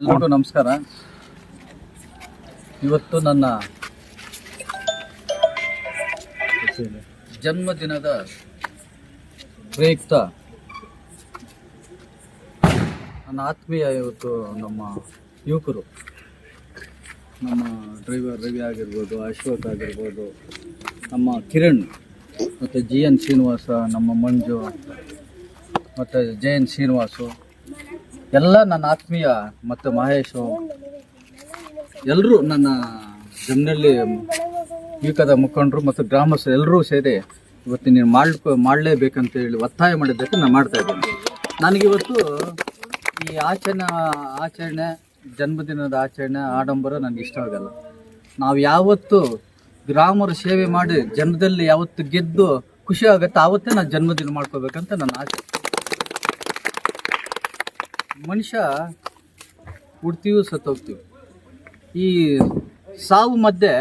ಎಲ್ರಿಗೂ ನಮಸ್ಕಾರ. ಇವತ್ತು ನನ್ನ ಜನ್ಮದಿನದ ಪ್ರಯುಕ್ತ ನನ್ನ ಆತ್ಮೀಯ ಇವತ್ತು ನಮ್ಮ ಯುವಕರು, ನಮ್ಮ ಡ್ರೈವರ್ ರವಿ ಆಗಿರ್ಬೋದು ಅಶೋಕ್ ಆಗಿರ್ಬೋದು, ನಮ್ಮ ಕಿರಣ್ ಮತ್ತು ಜಿ ಎನ್ ಶ್ರೀನಿವಾಸ, ನಮ್ಮ ಮಂಜು ಮತ್ತು ಜಯನ್ ಶ್ರೀನಿವಾಸು ಎಲ್ಲ ನನ್ನ ಆತ್ಮೀಯ ಮತ್ತು ಮಹೇಶು ಎಲ್ಲರೂ ನನ್ನ ಜಮ್ನಲ್ಲಿ ಯುವಕದ ಮುಖಂಡರು ಮತ್ತು ಗ್ರಾಮಸ್ಥರು ಎಲ್ಲರೂ ಸೇರಿ ಇವತ್ತು ನೀನು ಮಾಡ್ಕೊ ಮಾಡಲೇಬೇಕಂತ ಹೇಳಿ ಒತ್ತಾಯ ಮಾಡಿದ್ದಕ್ಕೆ ನಾನು ಮಾಡ್ತಾ ಇದ್ದೀನಿ. ನನಗಿವತ್ತು ಈ ಆಚರಣೆ ಆಚರಣೆ, ಜನ್ಮದಿನದ ಆಚರಣೆ, ಆಡಂಬರ ನನಗೆ ಇಷ್ಟ ಆಗಲ್ಲ. ನಾವು ಯಾವತ್ತು ಗ್ರಾಮರ ಸೇವೆ ಮಾಡಿ ಜನದಲ್ಲಿ ಯಾವತ್ತು ಗೆದ್ದು ಖುಷಿ ಆಗುತ್ತೆ, ಆವತ್ತೇ ನಾನು ಜನ್ಮದಿನ ಮಾಡ್ಕೋಬೇಕಂತ ನನ್ನ ಆಸೆ. ಮನುಷ್ಯ ಹುಡ್ತೀವಿ, ಸತ್ತೋಗ್ತೀವಿ. ಈ ಸಾವು ಮಧ್ಯೆ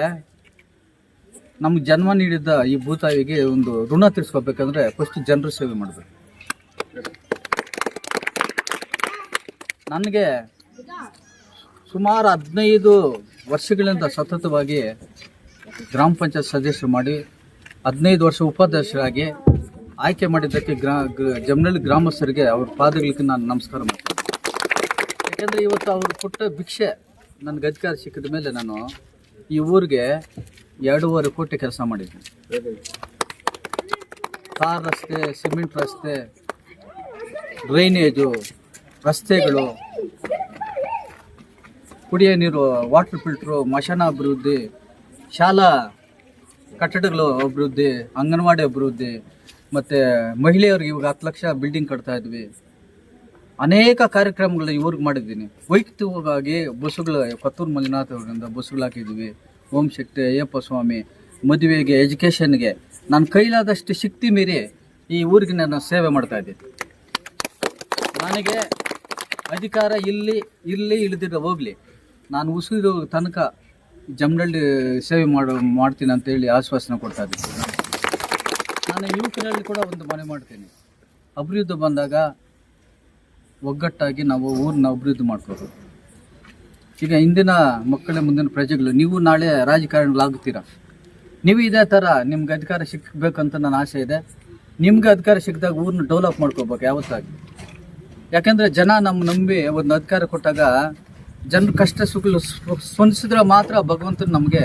ನಮ್ಗೆ ಜನ್ಮ ನೀಡಿದ್ದ ಈ ಭೂತಾಯಿಗೆ ಒಂದು ಋಣ ತೀರ್ಸ್ಕೋಬೇಕಂದ್ರೆ ಫಸ್ಟ್ ಜನರ ಸೇವೆ ಮಾಡಬೇಕು. ನನಗೆ ಸುಮಾರು ಹದಿನೈದು ವರ್ಷಗಳಿಂದ ಸತತವಾಗಿ ಗ್ರಾಮ ಪಂಚಾಯತ್ ಸದಸ್ಯರು ಮಾಡಿ, ಹದಿನೈದು ವರ್ಷ ಉಪಾಧ್ಯಕ್ಷರಾಗಿ ಆಯ್ಕೆ ಮಾಡಿದ್ದಕ್ಕೆ ಗ್ರಾ ಜಮನಹಳ್ಳಿ ಗ್ರಾಮಸ್ಥರಿಗೆ ಅವ್ರ ಪಾದಗಳಿಗೆ ನಾನು ನಮಸ್ಕಾರ ಮಾಡ್ತೀನಿ. ಯಾಕೆಂದರೆ ಇವತ್ತು ಅವ್ರು ಕೊಟ್ಟ ಭಿಕ್ಷೆ ನನಗೆ ಅಧಿಕಾರ ಸಿಕ್ಕಿದ ಮೇಲೆ ನಾನು ಈ ಊರಿಗೆ ಎರಡೂವರೆ ಕೋಟಿ ಕೆಲಸ ಮಾಡಿದ್ದೀನಿ ಕಾರ್ ರಸ್ತೆ, ಸಿಮೆಂಟ್ ರಸ್ತೆ, ಡ್ರೈನೇಜು, ರಸ್ತೆಗಳು, ಕುಡಿಯೋ ನೀರು ವಾಟರ್ ಫಿಲ್ಟ್ರು ಮಶಾನ ಅಭಿವೃದ್ಧಿ, ಶಾಲಾ ಕಟ್ಟಡಗಳು ಅಭಿವೃದ್ಧಿ, ಅಂಗನವಾಡಿ ಅಭಿವೃದ್ಧಿ, ಮತ್ತು ಮಹಿಳೆಯರಿಗೆ ಇವಾಗ ಹತ್ತು ಲಕ್ಷ ಬಿಲ್ಡಿಂಗ್ ಕಟ್ತಾ ಇದ್ವಿ. ಅನೇಕ ಕಾರ್ಯಕ್ರಮಗಳನ್ನ ಇವ್ರಿಗೆ ಮಾಡಿದ್ದೀನಿ. ವೈಯಕ್ತಿಕವಾಗಿ ಬಸ್ಸುಗಳು, ಕತ್ತೂರು ಮಂಜುನಾಥ್ ಅವರಿಂದ ಬಸ್ಸುಗಳು ಹಾಕಿದ್ದೀವಿ. ಓಂ ಶಕ್ತಿ ಅಯ್ಯಪ್ಪ ಸ್ವಾಮಿ, ಮದುವೆಗೆ ಎಜುಕೇಷನ್ಗೆ ನನ್ನ ಕೈಲಾದಷ್ಟು ಶಕ್ತಿ ಮೀರಿ ಈ ಊರಿಗೆ ನಾನು ಸೇವೆ ಮಾಡ್ತಾ ಇದ್ದೀನಿ. ನನಗೆ ಅಧಿಕಾರ ಇಲ್ಲಿ ಇಲ್ಲಿ ಇಳಿದಿರ ಹೋಗಲಿ. ನಾನು ಉಸಿರೋ ತನಕ ಜಮ್ನಳ್ಳಿ ಸೇವೆ ಮಾಡೋ, ಮಾಡ್ತೀನಿ ಅಂತೇಳಿ ಆಶ್ವಾಸನೆ ಕೊಡ್ತಾ ಇದ್ದೀನಿ. ನಾನು ಯುವಕರಲ್ಲಿ ಕೂಡ ಒಂದು ಮನೆ ಮಾಡ್ತೀನಿ. ಅಭಿವೃದ್ಧಿ ಬಂದಾಗ ಒಗ್ಗಟ್ಟಾಗಿ ನಾವು ಊರನ್ನ ಅಭಿವೃದ್ಧಿ ಮಾಡ್ಕೋದು ಈಗ ಇಂದಿನ ಮಕ್ಕಳ ಮುಂದಿನ ಪ್ರಜೆಗಳು, ನೀವು ನಾಳೆ ರಾಜಕಾರಣಿಗಳಾಗುತ್ತೀರಾ ನೀವು ಇದೇ ಥರ ನಿಮ್ಗೆ ಅಧಿಕಾರ ಸಿಕ್ಕಬೇಕಂತ ನನ್ನ ಆಸೆ ಇದೆ. ನಿಮ್ಗೆ ಅಧಿಕಾರ ಸಿಕ್ಕಿದಾಗ ಊರನ್ನ ಡೆವಲಪ್ ಮಾಡ್ಕೋಬೇಕು ಯಾವತ್ತಾಗಿ ಯಾಕಂದರೆ ಜನ ನಮ್ಮ ನಂಬಿ ಒಂದು ಅಧಿಕಾರ ಕೊಟ್ಟಾಗ ಜನರ ಕಷ್ಟ ಸುಖಲು ಸ್ಪಂದಿಸಿದ್ರೆ ಮಾತ್ರ ಭಗವಂತನ ನಮಗೆ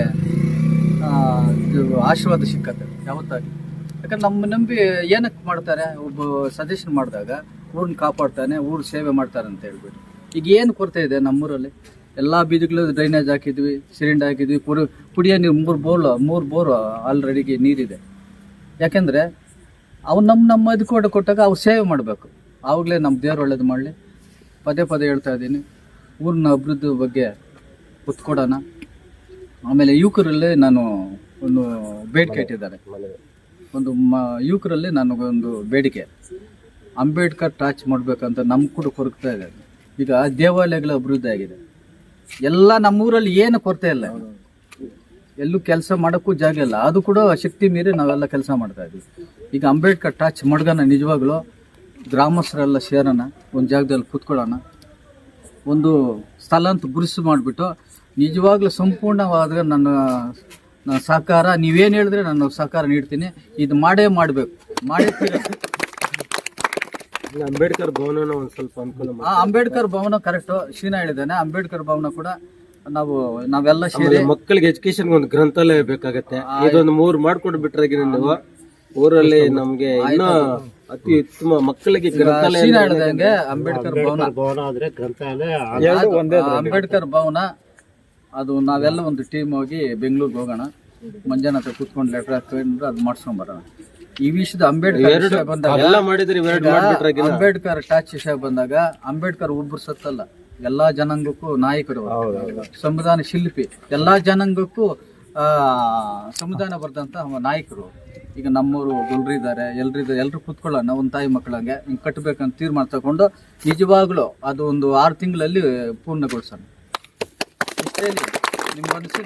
ಆಶೀರ್ವಾದ ಸಿಕ್ಕತ್ತೆ ಯಾವತ್ತಾಗಿ ಯಾಕಂದ್ರೆ ನಮ್ಮ ನಂಬಿ ಏನಕ್ಕೆ ಮಾಡ್ತಾರೆ, ಒಬ್ಬ ಸಜೆಷನ್ ಮಾಡಿದಾಗ ಊರನ್ನ ಕಾಪಾಡ್ತಾನೆ, ಊರು ಸೇವೆ ಮಾಡ್ತಾರೆ ಅಂತ ಹೇಳ್ಬಿಟ್ಟು. ಈಗ ಏನು ಕೊರತೆ ಇದೆ ನಮ್ಮೂರಲ್ಲಿ? ಎಲ್ಲ ಬೀದಿಗಳು ಡ್ರೈನೇಜ್ ಹಾಕಿದ್ವಿ, ಸಿಲಿಂಡರ್ ಹಾಕಿದ್ವಿ ಕುಡಿ ಕುಡಿಯೋ ನೀರು ಮೂರು ಬೋರ್ ಮೂರು ಬೋರ್ ಆಲ್ರೆಡಿಗೆ ನೀರಿದೆ. ಯಾಕೆಂದರೆ ಅವು ನಮ್ಮ ನಮ್ಮ ಕೂಡ ಕೊಟ್ಟಾಗ ಅವು ಸೇವೆ ಮಾಡಬೇಕು. ಆವಾಗಲೇ ನಮ್ಮ ದೇವ್ರು ಒಳ್ಳೇದು ಮಾಡಲಿ. ಪದೇ ಪದೇ ಹೇಳ್ತಾ ಇದ್ದೀನಿ, ಊರಿನ ಅಭಿವೃದ್ಧಿ ಬಗ್ಗೆ ಒತ್ತು ಆಮೇಲೆ ಯುವಕರಲ್ಲಿ ನಾನು ಒಂದು ಬೇಡಿಕೆ ಇಟ್ಟಿದ್ದಾರೆ. ಒಂದು ಮ, ಯುವಕರಲ್ಲಿ ನನಗೊಂದು ಬೇಡಿಕೆ. ಅಂಬೇಡ್ಕರ್ ಟಾಚ್ ಮಾಡಬೇಕಂತ ನಮ್ಮ ಕೂಡ ಕೊರಕ್ತಾ ಇದೆ ಈಗ ದೇವಾಲಯಗಳ ಅಭಿವೃದ್ಧಿ ಆಗಿದೆ. ಎಲ್ಲ ನಮ್ಮೂರಲ್ಲಿ ಏನು ಕೊರತೆ ಇಲ್ಲ. ಎಲ್ಲೂ ಕೆಲಸ ಮಾಡೋಕ್ಕೂ ಜಾಗ ಇಲ್ಲ. ಅದು ಕೂಡ ಶಕ್ತಿ ಮೀರಿ ನಾವೆಲ್ಲ ಕೆಲಸ ಮಾಡ್ತಾ ಇದ್ದೀವಿ ಈಗ ಅಂಬೇಡ್ಕರ್ ಟಾಚ್ ಮಡ್ಗನ ನಿಜವಾಗ್ಲೂ ಗ್ರಾಮಸ್ಥರೆಲ್ಲ ಸೇರೋಣ, ಒಂದು ಜಾಗದಲ್ಲಿ ಕೂತ್ಕೊಳ್ಳೋಣ. ಒಂದು ಸ್ಥಳ ಅಂತ ಗುರುಸು ಮಾಡಿಬಿಟ್ಟು ನಿಜವಾಗ್ಲೂ ಸಂಪೂರ್ಣವಾದ ನನ್ನ ನನ್ನ ಸಹಕಾರ. ನೀವೇನು ಹೇಳಿದ್ರೆ ನಾನು ಸಹಕಾರ ನೀಡ್ತೀನಿ. ಇದು ಮಾಡೇ ಮಾಡಬೇಕು. ಮಾಡೇ. ಅಂಬೇಡ್ಕರ್ ಭವನ ಒಂದ್ ಸ್ವಲ್ಪ ಅನುಕೂಲ ಮಾಡಿ ಆ ಅಂಬೇಡ್ಕರ್ ಭವನ ಕರೆಕ್ಟ್ ಶೀನಾ ಹೇಳಿದ್ದಾನೆ. ಅಂಬೇಡ್ಕರ್ ಭವನ ಕೂಡ ನಾವು ನಾವೆಲ್ಲ ಸೇರಿ ಮಕ್ಕಳಿಗೆ ಎಜುಕೇಶನ್ ಒಂದು ಗ್ರಂಥಾಲಯ ಬೇಕಾಗತ್ತೆ. ಇದೊಂದು ಮೂರು ಮಾಡ್ಕೊಂಡು ಬಿಟ್ರಾಗಿ ನೀವು. ಊರಲ್ಲಿ ನಮ್ಗೆ ಇನ್ನೂ ಅತಿ ಉತ್ತಮ ಮಕ್ಕಳಿಗೆ ಗ್ರಂಥಾಲಯ ಶೀನಾ ಹೇಳಿದಂಗೆ ಅಂಬೇಡ್ಕರ್ ಭವನ. ಭವನ ಆದ್ರೆ ಗ್ರಂಥಾಲಯ ಅಂಬೇಡ್ಕರ್ ಭವನ ಅದು ನಾವೆಲ್ಲ ಒಂದು ಟೀಮ್ ಹೋಗಿ ಬೆಂಗಳೂರಿಗೆ ಹೋಗೋಣ. ಮಂಜಾನ ಹತ್ರ ಕೂತ್ಕೊಂಡು ಲೆಟರ್ ಹಾಕೊಂಡು ಅದು ಮಾಡ್ಸ್ಕೊಂಡ್ ಬರೋಣ. ಈ ವಿಷಯದ ಅಂಬೇಡ್ಕರ್ ಬಂದಾಗ ಎಲ್ಲ ಮಾಡಿದ್ರೆ ಅಂಬೇಡ್ಕರ್ ಟಾಚ್ ವಿಷಯ ಬಂದಾಗ ಅಂಬೇಡ್ಕರ್ ಒಬ್ಬರು ಸತ್ತಲ್ಲ. ಎಲ್ಲಾ ಜನಾಂಗಕ್ಕೂ ನಾಯಕರು. ಸಂವಿಧಾನ ಶಿಲ್ಪಿ. ಎಲ್ಲಾ ಜನಾಂಗಕ್ಕೂ ಆ ಸಂವಿಧಾನ ಬರೆದಂತ ನಾಯಕರು. ಈಗ ನಮ್ಮವರು ಗುಲ್ರಿದ್ದಾರೆ ಎಲ್ರಿದ್ದಾರೆ ಎಲ್ರು ಕೂತ್ಕೊಳ್ಳೋಣ ಒಂದು ತಾಯಿ ಮಕ್ಕಳಂಗೆ ಹಿಂಗೆ ಕಟ್ಟಬೇಕಂತ ತೀರ್ಮಾನ ತಗೊಂಡು ನಿಜವಾಗ್ಲೂ ಅದು ಒಂದು ಆರು ತಿಂಗಳಲ್ಲಿ ಪೂರ್ಣಗೊಳಿಸೋಣ. ಇಷ್ಟೇ ಮನಸ್ಸಿನ